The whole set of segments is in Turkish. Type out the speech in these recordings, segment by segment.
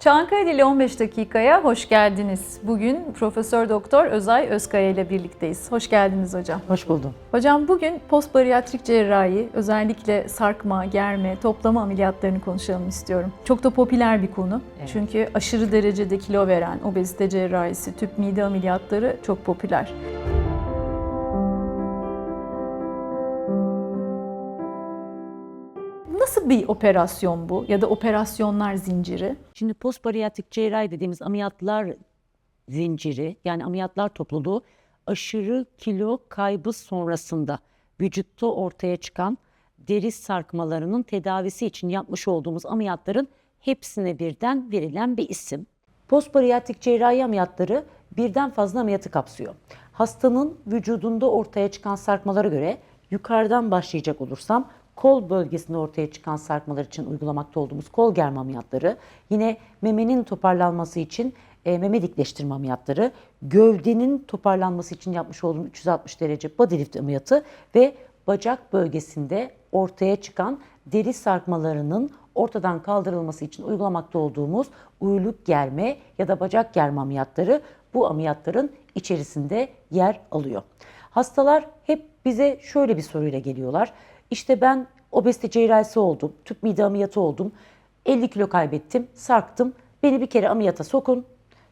Çankaya ile 15 dakikaya hoş geldiniz. Bugün Profesör Doktor Özay Özkaya ile birlikteyiz. Hoş geldiniz hocam. Hoş buldum. Hocam bugün postbariyatrik cerrahi, özellikle sarkma, germe, toplama ameliyatlarını konuşalım istiyorum. Çok da popüler bir konu. Evet. Çünkü aşırı derecede kilo veren obezite cerrahisi, tüp mide ameliyatları çok popüler. Bir operasyon bu ya da operasyonlar zinciri? Şimdi postbariyatrik cerrahi dediğimiz ameliyatlar zinciri yani ameliyatlar topluluğu aşırı kilo kaybı sonrasında vücutta ortaya çıkan deri sarkmalarının tedavisi için yapmış olduğumuz ameliyatların hepsine birden verilen bir isim. Postbariyatrik cerrahi ameliyatları birden fazla ameliyatı kapsıyor. Hastanın vücudunda ortaya çıkan sarkmalara göre yukarıdan başlayacak olursam kol bölgesinde ortaya çıkan sarkmalar için uygulamakta olduğumuz kol germe ameliyatları, yine memenin toparlanması için e, meme dikleştirme ameliyatları, gövdenin toparlanması için yapmış olduğum 360 derece body lift ameliyatı ve bacak bölgesinde ortaya çıkan deri sarkmalarının ortadan kaldırılması için uygulamakta olduğumuz uyluk germe ya da bacak germe ameliyatları bu ameliyatların içerisinde yer alıyor. Hastalar hep bize şöyle bir soruyla geliyorlar. İşte ben obezite cerrahisi oldum, tüp mide ameliyatı oldum, 50 kilo kaybettim, sarktım. Beni bir kere ameliyata sokun,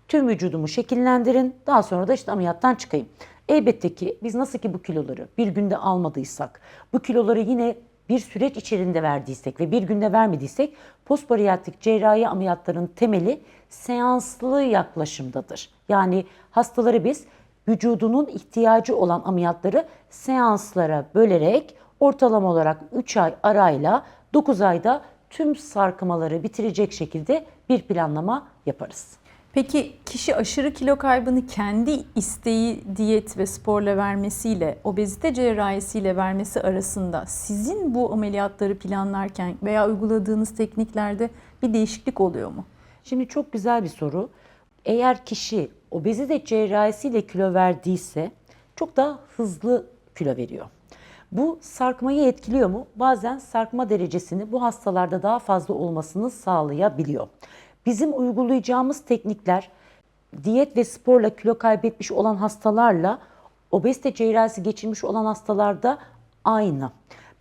tüm vücudumu şekillendirin, daha sonra da işte ameliyattan çıkayım. Elbette ki biz nasıl ki bu kiloları bir günde almadıysak, bu kiloları yine bir süreç içerisinde verdiysek ve bir günde vermediysek postbariyatrik cerrahi ameliyatların temeli seanslı yaklaşımdadır. Yani hastaları biz vücudunun ihtiyacı olan ameliyatları seanslara bölerek ortalama olarak 3 ay arayla 9 ayda tüm sarkmaları bitirecek şekilde bir planlama yaparız. Peki kişi aşırı kilo kaybını kendi isteği diyet ve sporla vermesiyle obezite cerrahisiyle vermesi arasında sizin bu ameliyatları planlarken veya uyguladığınız tekniklerde bir değişiklik oluyor mu? Şimdi çok güzel bir soru. Eğer kişi obezite cerrahisiyle kilo verdiyse çok daha hızlı kilo veriyor. Bu sarkmayı etkiliyor mu? Bazen sarkma derecesini bu hastalarda daha fazla olmasını sağlayabiliyor. Bizim uygulayacağımız teknikler diyet ve sporla kilo kaybetmiş olan hastalarla obezite cerrahisi geçirmiş olan hastalarda aynı.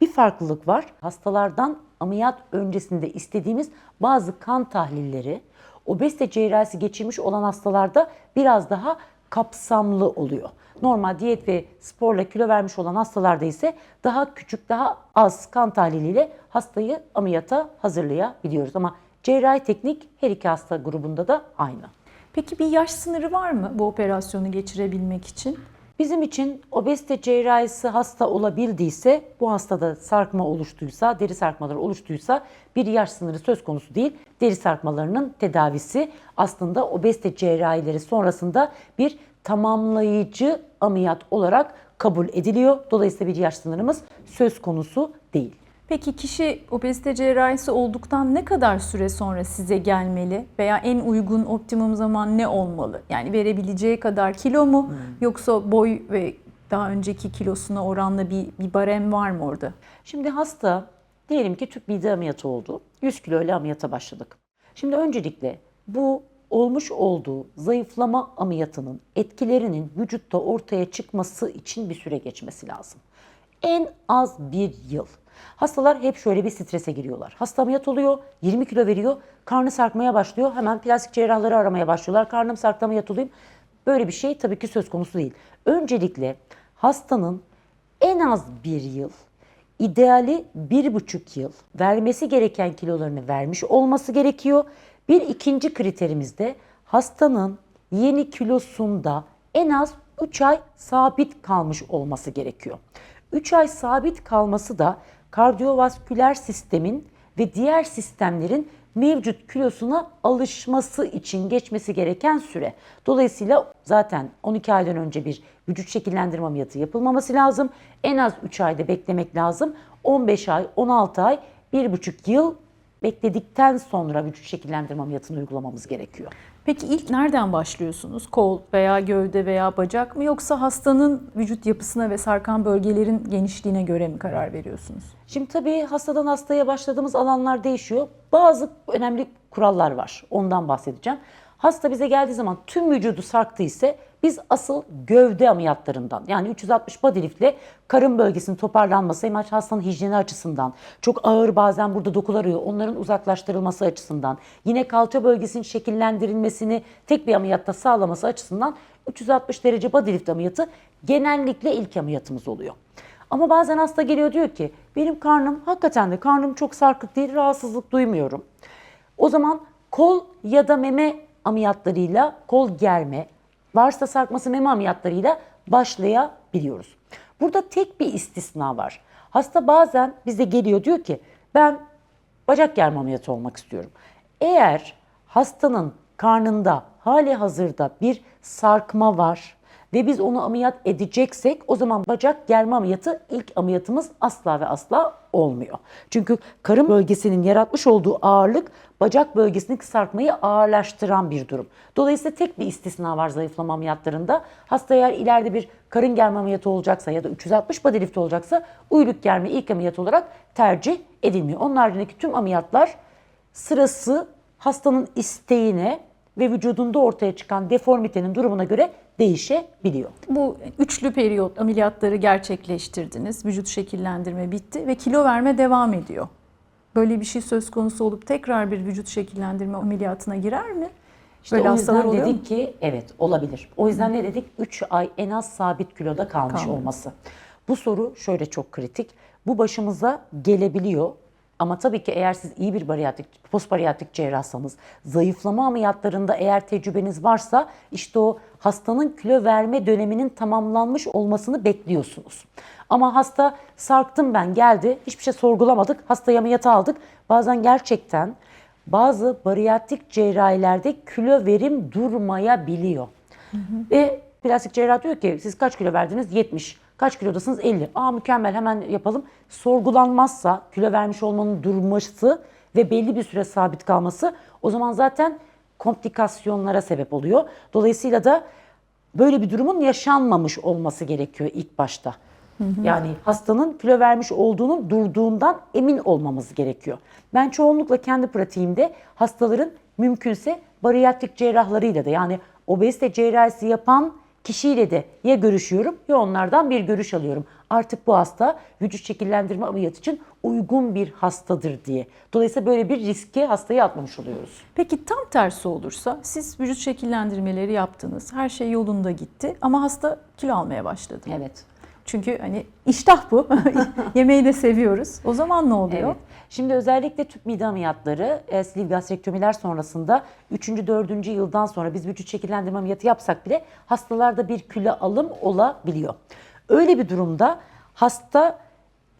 Bir farklılık var. Hastalardan ameliyat öncesinde istediğimiz bazı kan tahlilleri obezite cerrahisi geçirmiş olan hastalarda biraz daha kapsamlı oluyor. Normal diyet ve sporla kilo vermiş olan hastalarda ise daha küçük, daha az kan tahliliyle hastayı ameliyata hazırlayabiliyoruz. Ama cerrahi teknik her iki hasta grubunda da aynı. Peki bir yaş sınırı var mı bu operasyonu geçirebilmek için? Bizim için obezite cerrahisi hasta olabildiyse, bu hastada sarkma oluştuysa, deri sarkmaları oluştuysa bir yaş sınırı söz konusu değil. Deri sarkmalarının tedavisi aslında obezite cerrahileri sonrasında bir tamamlayıcı ameliyat olarak kabul ediliyor. Dolayısıyla bir yaş sınırımız söz konusu değil. Peki kişi obezite cerrahisi olduktan ne kadar süre sonra size gelmeli veya en uygun optimum zaman ne olmalı? Yani verebileceği kadar kilo mu yoksa boy ve daha önceki kilosuna oranla bir, bir barem var mı orada? Şimdi hasta diyelim ki tüp mide ameliyatı oldu. 100 kilo ile ameliyata başladık. Şimdi öncelikle bu olmuş olduğu zayıflama ameliyatının etkilerinin vücutta ortaya çıkması için bir süre geçmesi lazım. En az bir yıl. Hastalar hep şöyle bir strese giriyorlar. Hasta ameliyat oluyor, 20 kilo veriyor, karnı sarkmaya başlıyor. Hemen plastik cerrahları aramaya başlıyorlar. Karnım sarktı ameliyat olayım. Böyle bir şey tabii ki söz konusu değil. Öncelikle hastanın en az bir yıl, ideali bir buçuk yıl vermesi gereken kilolarını vermiş olması gerekiyor. Bir ikinci kriterimiz de hastanın yeni kilosunda en az 3 ay sabit kalmış olması gerekiyor. 3 ay sabit kalması da kardiyovasküler sistemin ve diğer sistemlerin mevcut kilosuna alışması için geçmesi gereken süre. Dolayısıyla zaten 12 aydan önce bir vücut şekillendirme ameliyatı yapılmaması lazım. En az 3 ayda beklemek lazım. 15 ay, 16 ay, 1,5 yıl bekledikten sonra vücut şekillendirme ameliyatını uygulamamız gerekiyor. Peki ilk nereden başlıyorsunuz? Kol veya gövde veya bacak mı yoksa hastanın vücut yapısına ve sarkan bölgelerin genişliğine göre mi karar veriyorsunuz? Şimdi tabii hastadan hastaya başladığımız alanlar değişiyor. Bazı önemli kurallar var. Ondan bahsedeceğim. Hasta bize geldiği zaman tüm vücudu sarktı ise biz asıl gövde ameliyatlarından yani 360 body liftle karın bölgesinin toparlanması hem hastanın hijyeni açısından çok ağır bazen burada dokular arıyor onların uzaklaştırılması açısından yine kalça bölgesinin şekillendirilmesini tek bir ameliyatta sağlaması açısından 360 derece body lift ameliyatı genellikle ilk ameliyatımız oluyor. Ama bazen hasta geliyor diyor ki benim karnım hakikaten de karnım çok sarkık değil rahatsızlık duymuyorum. O zaman kol ya da meme ameliyatlarıyla kol germe, varsa sarkması meme ameliyatlarıyla başlayabiliyoruz. Burada tek bir istisna var. Hasta bazen bize geliyor diyor ki ben bacak germe ameliyatı olmak istiyorum. Eğer hastanın karnında hali hazırda bir sarkma var ve biz onu ameliyat edeceksek o zaman bacak germe ameliyatı ilk ameliyatımız asla ve asla olmuyor. Çünkü karın bölgesinin yaratmış olduğu ağırlık bacak bölgesindeki sarkmayı ağırlaştıran bir durum. Dolayısıyla tek bir istisna var zayıflama ameliyatlarında. Hasta eğer ileride bir karın germe ameliyatı olacaksa ya da 360 body olacaksa uyluk germe ilk ameliyat olarak tercih edilmiyor. Onun haricindeki tüm ameliyatlar sırası hastanın isteğine ve vücudunda ortaya çıkan deformitenin durumuna göre değişebiliyor. Bu üçlü periyot ameliyatları gerçekleştirdiniz. Vücut şekillendirme bitti ve kilo verme devam ediyor. Böyle bir şey söz konusu olup tekrar bir vücut şekillendirme ameliyatına girer mi? İşte Böyle o yüzden mu? dedik ki evet olabilir. O yüzden ne dedik? 3 ay en az sabit kiloda kalmış Kalmış. olması. Bu soru şöyle çok kritik. Bu başımıza gelebiliyor. Ama tabii ki eğer siz iyi bir bariyatrik, postbariyatrik cerrahsanız, zayıflama ameliyatlarında eğer tecrübeniz varsa işte o hastanın kilo verme döneminin tamamlanmış olmasını bekliyorsunuz. Ama hasta sarktım ben geldi, hiçbir şey sorgulamadık, hastayı ameliyata aldık. Bazen gerçekten bazı bariyatrik cerrahilerde kilo verim durmayabiliyor. Ve plastik cerrah diyor ki siz kaç kilo verdiniz? 70. Kaç kilodasınız? 50. Aa mükemmel hemen yapalım. Sorgulanmazsa kilo vermiş olmanın durması ve belli bir süre sabit kalması o zaman zaten komplikasyonlara sebep oluyor. Dolayısıyla da böyle bir durumun yaşanmamış olması gerekiyor ilk başta. Yani hastanın kilo vermiş olduğunun durduğundan emin olmamız gerekiyor. Ben çoğunlukla kendi pratiğimde hastaların mümkünse bariyatrik cerrahlarıyla da yani obezite cerrahisi yapan kişiyle de ya görüşüyorum ya onlardan bir görüş alıyorum. Artık bu hasta vücut şekillendirme ameliyatı için uygun bir hastadır diye. Dolayısıyla böyle bir riski hastaya atmamış oluyoruz. Peki tam tersi olursa siz vücut şekillendirmeleri yaptınız. Her şey yolunda gitti ama hasta kilo almaya başladı. Evet. Çünkü hani iştah bu. Yemeği de seviyoruz. O zaman ne oluyor? Evet. Şimdi özellikle tüp mide ameliyatları, e, sleeve gastrektomiler sonrasında 3. 4. yıldan sonra biz vücut şekillendirme ameliyatı yapsak bile hastalarda bir kilo alım olabiliyor. Öyle bir durumda hasta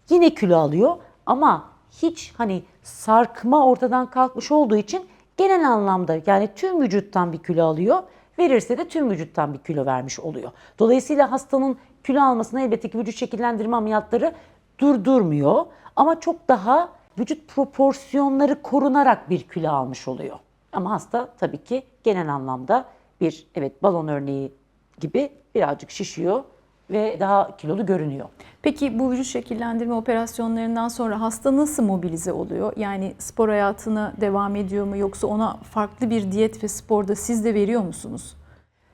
yine kilo alıyor ama hiç hani sarkma ortadan kalkmış olduğu için genel anlamda yani tüm vücuttan bir kilo alıyor. Verirse de tüm vücuttan bir kilo vermiş oluyor. Dolayısıyla hastanın kilo almasını elbette ki vücut şekillendirme ameliyatları durdurmuyor. Ama çok daha vücut proporsiyonları korunarak bir kilo almış oluyor. Ama hasta tabii ki genel anlamda bir evet balon örneği gibi birazcık şişiyor ve daha kilolu görünüyor. Peki bu vücut şekillendirme operasyonlarından sonra hasta nasıl mobilize oluyor? Yani spor hayatına devam ediyor mu yoksa ona farklı bir diyet ve sporda siz de veriyor musunuz?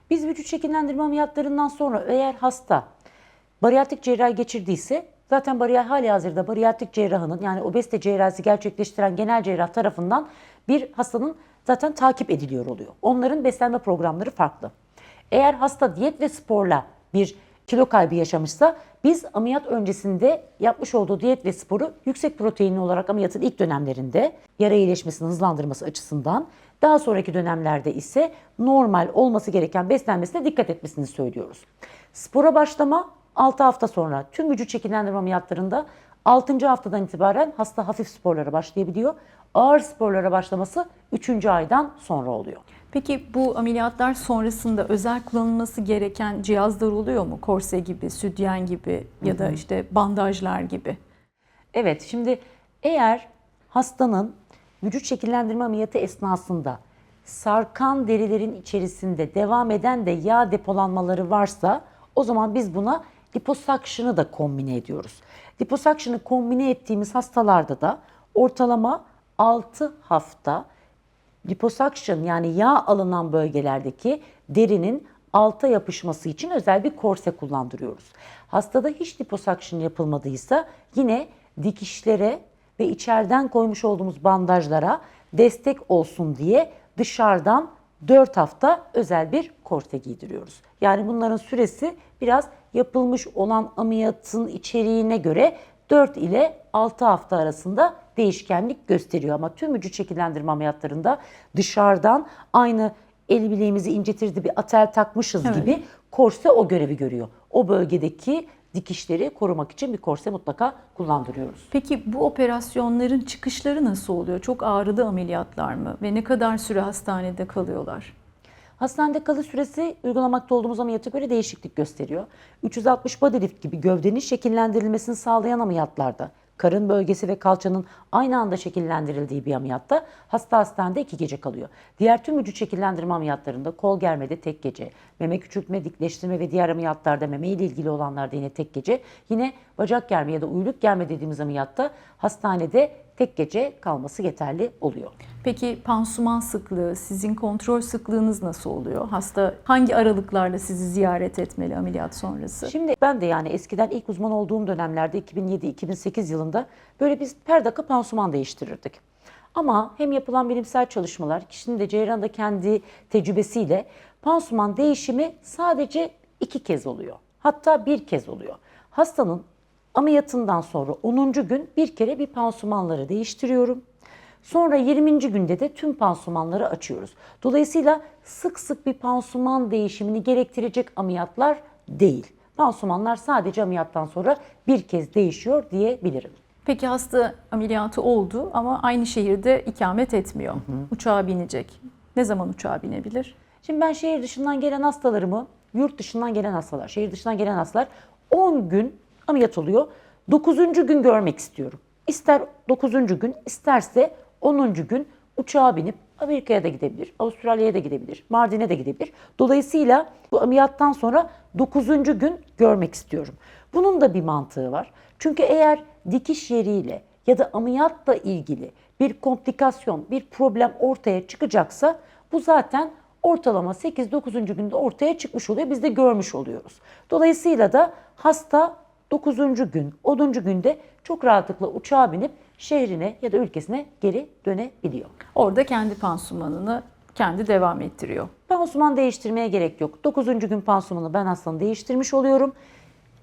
Biz vücut şekillendirme ameliyatlarından sonra eğer hasta bariyatrik cerrahi geçirdiyse zaten bariyer hali hazırda bariyatrik cerrahının yani obezite cerrahisi gerçekleştiren genel cerrah tarafından bir hastanın zaten takip ediliyor oluyor. Onların beslenme programları farklı. Eğer hasta diyet ve sporla bir kilo kaybı yaşamışsa biz ameliyat öncesinde yapmış olduğu diyet ve sporu yüksek proteinli olarak ameliyatın ilk dönemlerinde yara iyileşmesini hızlandırması açısından daha sonraki dönemlerde ise normal olması gereken beslenmesine dikkat etmesini söylüyoruz. Spora başlama 6 hafta sonra tüm vücut şekillendirme ameliyatlarında 6. haftadan itibaren hasta hafif sporlara başlayabiliyor. Ağır sporlara başlaması 3. aydan sonra oluyor. Peki bu ameliyatlar sonrasında özel kullanılması gereken cihazlar oluyor mu? Korse gibi, sütyen gibi ya da işte bandajlar gibi. Evet şimdi eğer hastanın vücut şekillendirme ameliyatı esnasında sarkan derilerin içerisinde devam eden de yağ depolanmaları varsa o zaman biz buna liposuction'ı da kombine ediyoruz. Liposuction'ı kombine ettiğimiz hastalarda da ortalama 6 hafta liposuction yani yağ alınan bölgelerdeki derinin alta yapışması için özel bir korse kullandırıyoruz. Hastada hiç liposuction yapılmadıysa yine dikişlere ve içeriden koymuş olduğumuz bandajlara destek olsun diye dışarıdan 4 hafta özel bir korse giydiriyoruz. Yani bunların süresi biraz yapılmış olan ameliyatın içeriğine göre 4 ile 6 hafta arasında değişkenlik gösteriyor. Ama tüm vücut şekillendirme ameliyatlarında dışarıdan aynı el bileğimizi incetirdi bir atel takmışız Evet. gibi korse o görevi görüyor. O bölgedeki dikişleri korumak için bir korse mutlaka kullandırıyoruz. Peki bu operasyonların çıkışları nasıl oluyor? Çok ağrılı ameliyatlar mı? Ve ne kadar süre hastanede kalıyorlar? Hastanede kalış süresi uygulamakta olduğumuz ameliyata göre değişiklik gösteriyor. 360 body lift gibi gövdenin şekillendirilmesini sağlayan ameliyatlarda, karın bölgesi ve kalçanın aynı anda şekillendirildiği bir ameliyatta hasta hastanede iki gece kalıyor. Diğer tüm vücut şekillendirme ameliyatlarında kol germede tek gece, meme küçültme, dikleştirme ve diğer ameliyatlarda meme ile ilgili olanlarda yine tek gece, yine bacak germe ya da uyluk germe dediğimiz ameliyatta hastanede tek gece kalması yeterli oluyor. Peki pansuman sıklığı, sizin kontrol sıklığınız nasıl oluyor? Hasta hangi aralıklarla sizi ziyaret etmeli ameliyat sonrası? Şimdi ben de yani eskiden ilk uzman olduğum dönemlerde 2007-2008 yılında böyle biz her dakika pansuman değiştirirdik. Ama hem yapılan bilimsel çalışmalar, kişinin de cerrahın da kendi tecrübesiyle pansuman değişimi sadece iki kez oluyor. Hatta bir kez oluyor. Hastanın ameliyatından sonra 10. gün bir kere bir pansumanları değiştiriyorum. Sonra 20. günde de tüm pansumanları açıyoruz. Dolayısıyla sık sık bir pansuman değişimini gerektirecek ameliyatlar değil. Pansumanlar sadece ameliyattan sonra bir kez değişiyor diyebilirim. Peki hasta ameliyatı oldu ama aynı şehirde ikamet etmiyor. Uçağa binecek. Ne zaman uçağa binebilir? Şimdi ben şehir dışından gelen hastalarımı, yurt dışından gelen hastalar, şehir dışından gelen hastalar 10 gün ameliyat oluyor. 9. gün görmek istiyorum. İster 9. gün, isterse 10. gün uçağa binip Amerika'ya da gidebilir, Avustralya'ya da gidebilir, Mardin'e de gidebilir. Dolayısıyla bu ameliyattan sonra 9. gün görmek istiyorum. Bunun da bir mantığı var. Çünkü eğer dikiş yeriyle ya da ameliyatla ilgili bir komplikasyon, bir problem ortaya çıkacaksa bu zaten ortalama 8-9. günde ortaya çıkmış oluyor. Biz de görmüş oluyoruz. Dolayısıyla da hasta 9. gün, 10. günde çok rahatlıkla uçağa binip şehrine ya da ülkesine geri dönebiliyor. Orada kendi pansumanını kendi devam ettiriyor. Pansuman değiştirmeye gerek yok. 9. gün pansumanı ben hastanın değiştirmiş oluyorum.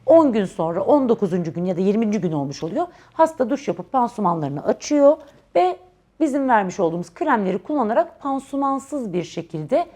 10 gün sonra 19. gün ya da 20. gün olmuş oluyor. Hasta duş yapıp pansumanlarını açıyor ve bizim vermiş olduğumuz kremleri kullanarak pansumansız bir şekilde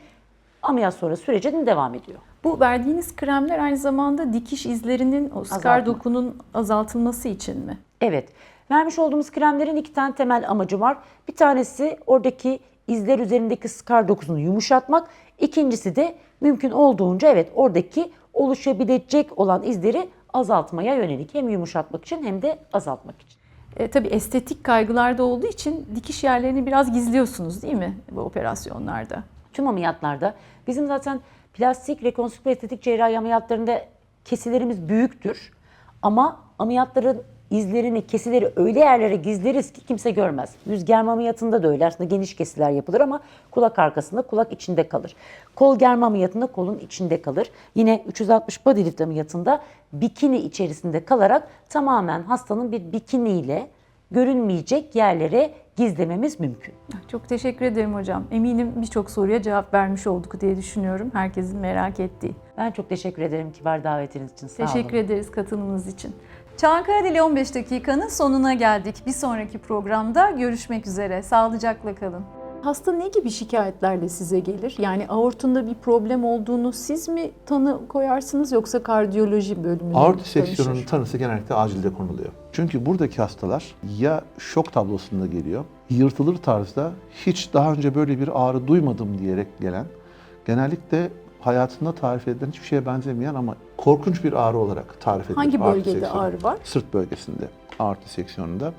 ameliyat sonra sürecine devam ediyor. Bu verdiğiniz kremler aynı zamanda dikiş izlerinin, o skar Azaltma. dokunun azaltılması için mi? Evet. Vermiş olduğumuz kremlerin iki tane temel amacı var. Bir tanesi oradaki izler üzerindeki skar dokusunu yumuşatmak. İkincisi de mümkün olduğunca evet oradaki oluşabilecek olan izleri azaltmaya yönelik. Hem yumuşatmak için hem de azaltmak için. E, tabii estetik kaygılarda olduğu için dikiş yerlerini biraz gizliyorsunuz değil mi bu operasyonlarda? Tüm ameliyatlarda bizim zaten plastik, rekonstrüktif estetik cerrahi ameliyatlarında kesilerimiz büyüktür. Ama ameliyatların izlerini, kesileri öyle yerlere gizleriz ki kimse görmez. Yüz germe ameliyatında da öyle. Aslında geniş kesiler yapılır ama kulak arkasında, kulak içinde kalır. Kol germe ameliyatında kolun içinde kalır. Yine 360 body lift ameliyatında bikini içerisinde kalarak tamamen hastanın bir bikiniyle görünmeyecek yerlere gizlememiz mümkün. Çok teşekkür ederim hocam. Eminim birçok soruya cevap vermiş olduk diye düşünüyorum. Herkesin merak ettiği. Ben çok teşekkür ederim kibar davetiniz için. Sağ olun. Teşekkür ederiz katılımınız için. Çankaya Dili 15 dakikanın sonuna geldik. Bir sonraki programda görüşmek üzere. Sağlıcakla kalın. Hasta ne gibi şikayetlerle size gelir? Yani aortunda bir problem olduğunu siz mi tanı koyarsınız yoksa kardiyoloji bölümüne Aort seksiyonunun tanısı genellikle acilde konuluyor. Çünkü buradaki hastalar ya şok tablosunda geliyor, yırtılır tarzda hiç daha önce böyle bir ağrı duymadım diyerek gelen, genellikle hayatında tarif edilen hiçbir şeye benzemeyen ama korkunç bir ağrı olarak tarif edilir. Hangi bölgede ağrı var? Sırt bölgesinde, aort seksiyonunda.